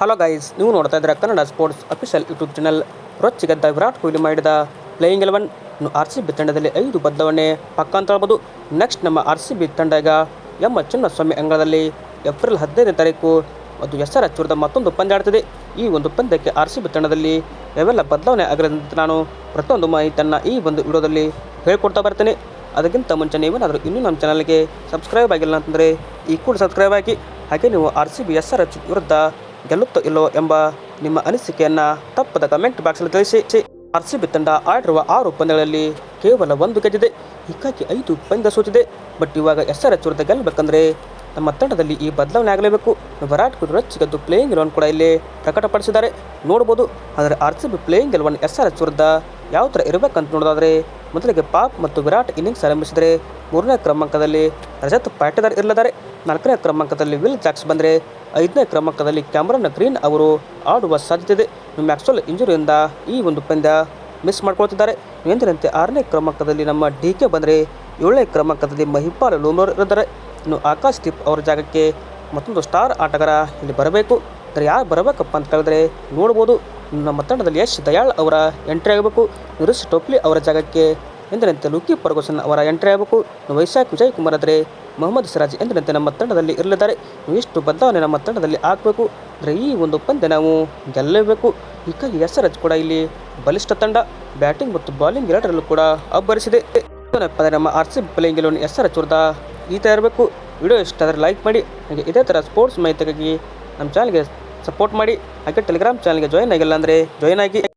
Hello guys ನೀವು ನೋಡ್ತಾ ಇದ್ದೀರಾ Kannada sports official YouTube channel ರೊಚ್ಚಿಗೆದ್ದ Virat Kohli ಮಾಡಿದ playing eleven R C B ತಂಡದಲ್ಲಿ ಐದು ಬದಲಾವಣೆ ಪಕ್ಕ ಅಂತ ಹೇಳ್ಬೋದು ನೆಕ್ಸ್ಟ್ ನಮ್ಮ ಆರ್ ಸಿ ಬಿ ತಂಡ ಈಗ ಚಿನ್ನಸ್ವಾಮಿ ಅಂಗಳದಲ್ಲಿ ಏಪ್ರಿಲ್ ಹದಿನೈದನೇ ತಾರೀಕು ಅದು ಎಸ್ ಆರ್ ಎಚ್ ವಿರುದ್ಧ ಮತ್ತೊಂದು ಪಂದ್ಯ ಆಡ್ತಿದೆ. ಈ ಒಂದು ಪಂದ್ಯಕ್ಕೆ ಆರ್ ಸಿ ಬಿ ತಂಡದಲ್ಲಿ ಯಾವೆಲ್ಲ ಬದಲಾವಣೆ ಆಗಿರೋದಂತ ನಾನು ಪ್ರತಿಯೊಂದು ಮಾಹಿತಿಯನ್ನು ಈ ಒಂದು ವಿಡಿಯೋದಲ್ಲಿ ಹೇಳ್ಕೊಡ್ತಾ ಬರ್ತೇನೆ. ಅದಕ್ಕಿಂತ ಮುಂಚೆ ನೀವೇನಾದರೂ ಇನ್ನೂ ನಮ್ಮ ಚಾನಲ್ಗೆ ಸಬ್ಸ್ಕ್ರೈಬ್ ಆಗಿಲ್ಲ ಅಂತಂದರೆ ಈ ಕೂಡ ಸಬ್ಸ್ಕ್ರೈಬ್ ಆಗಿ. ಹಾಗೆ ನೀವು R C B S R ವಿರುದ್ಧ ಗೆಲ್ಲುತ್ತೋ ಇಲ್ಲೋ ಎಂಬ ನಿಮ್ಮ ಅನಿಸಿಕೆಯನ್ನು ತಪ್ಪದ ಕಮೆಂಟ್ ಬಾಕ್ಸ್ನಲ್ಲಿ ತಿಳಿಸಿ. ಆರ್ ಸಿ ಬಿ ತಂಡ ಆಡಿರುವ ಆರು ಪಂದ್ಯಗಳಲ್ಲಿ ಕೇವಲ ಒಂದು ಗೆದ್ದಿದೆ. ಹೀಗಾಗಿ ಐದು ಪಂದ್ಯ ಸೋತಿದೆ. ಬಟ್ ಇವಾಗ ಎಸ್ ಆರ್ ಎಚ್ ವಿರುದ್ಧ ಗೆಲ್ಲಬೇಕಂದ್ರೆ ನಮ್ಮ ತಂಡದಲ್ಲಿ ಈ ಬದಲಾವಣೆ ಆಗಲೇಬೇಕು. ವಿರಾಟ್ ಕೊಹ್ಲಿ ರೊಚ್ಚಿಗೆದ್ದು ಪ್ಲೇಯಿಂಗ್ ಎಲೆವನ್ ಕೂಡ ಇಲ್ಲಿ ಪ್ರಕಟಪಡಿಸಿದ್ದಾರೆ. ನೋಡ್ಬೋದು. ಆದರೆ R C B playing eleven S R H ವಿರುದ್ಧ ಯಾವ ಥರ ಇರಬೇಕಂತ ನೋಡೋದಾದರೆ ಮೊದಲಿಗೆ ಪಾಪ್ ಮತ್ತು ವಿರಾಟ್ ಇನ್ನಿಂಗ್ಸ್ ಆರಂಭಿಸಿದರೆ ಮೂರನೇ ಕ್ರಮಾಂಕದಲ್ಲಿ ರಜತ್ ಪಾಟೀದಾರ್ ಇರಲಿದ್ದಾರೆ. ನಾಲ್ಕನೇ ಕ್ರಮಾಂಕದಲ್ಲಿ ವಿಲ್ ಜಾಕ್ಸ್ ಬಂದರೆ ಐದನೇ ಕ್ರಮಾಂಕದಲ್ಲಿ ಕ್ಯಾಮರನ್ ಗ್ರೀನ್ ಅವರು ಆಡುವ ಸಾಧ್ಯತೆ ಇದೆ. ಮ್ಯಾಕ್ಸ್ವೆಲ್ ಇಂಜುರಿಯಿಂದ ಈ ಒಂದು ಪಂದ್ಯ ಮಿಸ್ ಮಾಡ್ಕೊಳ್ತಿದ್ದಾರೆ. ಎಂದಿನಂತೆ ಆರನೇ ಕ್ರಮಾಂಕದಲ್ಲಿ ನಮ್ಮ ಡಿ ಕೆ ಬಂದರೆ ಏಳನೇ ಕ್ರಮಾಂಕದಲ್ಲಿ ಮಹಿಪಾಲ್ ಲೂಮರ್ ಇದ್ದಾರೆ. ಇನ್ನು ಆಕಾಶ್ ದೀಪ್ ಅವರ ಜಾಗಕ್ಕೆ ಮತ್ತೊಂದು ಸ್ಟಾರ್ ಆಟಗಾರ ಇಲ್ಲಿ ಬರಬೇಕು. ಅಂದರೆ ಯಾರು ಬರಬೇಕಪ್ಪ ಅಂತ ಕೇಳಿದ್ರೆ ನೋಡ್ಬೋದು. ನಮ್ಮ ತಂಡದಲ್ಲಿ ಯಶ್ ದಯಾಳ್ ಅವರ ಎಂಟ್ರಿ ಆಗಬೇಕು. ನಿರುಷ್ ಟೋಪ್ಲಿ ಅವರ ಜಾಗಕ್ಕೆ ಎಂದಿನಂತೆ ಲುಕಿ ಪರ್ಗೋಸನ್ ಅವರ ಎಂಟ್ರಿ ಆಗಬೇಕು. ವೈಶಾಖ್ ವಿಜಯ್ ಕುಮಾರ್ ಆದರೆ ಮೊಹಮ್ಮದ್ ಸಿರಾಜ್ ಎಂದಿನಂತೆ ನಮ್ಮ ತಂಡದಲ್ಲಿ ಇರಲಿದ್ದಾರೆ. ಎಷ್ಟು ಬದಲಾವಣೆ ನಮ್ಮ ತಂಡದಲ್ಲಿ ಹಾಕಬೇಕು ಅಂದರೆ ಈ ಒಂದು ಪಂದ್ಯ ನಾವು ಗೆಲ್ಲಬೇಕು. ಈಗ ಎಸ್ ಆರ್ ಎಚ್ ಕೂಡ ಇಲ್ಲಿ ಬಲಿಷ್ಠ ತಂಡ. ಬ್ಯಾಟಿಂಗ್ ಮತ್ತು ಬಾಲಿಂಗ್ ಎರಡರಲ್ಲೂ ಕೂಡ ಅಬ್ಬರಿಸಿದೆ. ನಮ್ಮ R C B playing eleven S R H ವಿರುದ್ಧ ಈ ಥರ ಇರಬೇಕು. ವಿಡಿಯೋ ಇಷ್ಟ ಆದರೆ ಲೈಕ್ ಮಾಡಿ. ಹಾಗೆ ಇದೇ ಥರ ಸ್ಪೋರ್ಟ್ಸ್ ಮಾಹಿತಿಗಾಗಿ ನಮ್ಮ ಚಾನಲ್ಗೆ ಸಪೋರ್ಟ್ ಮಾಡಿ. ಹಾಗೆ ಟೆಲಿಗ್ರಾಮ್ ಚಾನಲ್ಗೆ ಜಾಯ್ನ್ ಆಗಿಲ್ಲ ಅಂದರೆ ಜಾಯ್ನ್ ಆಗಿ.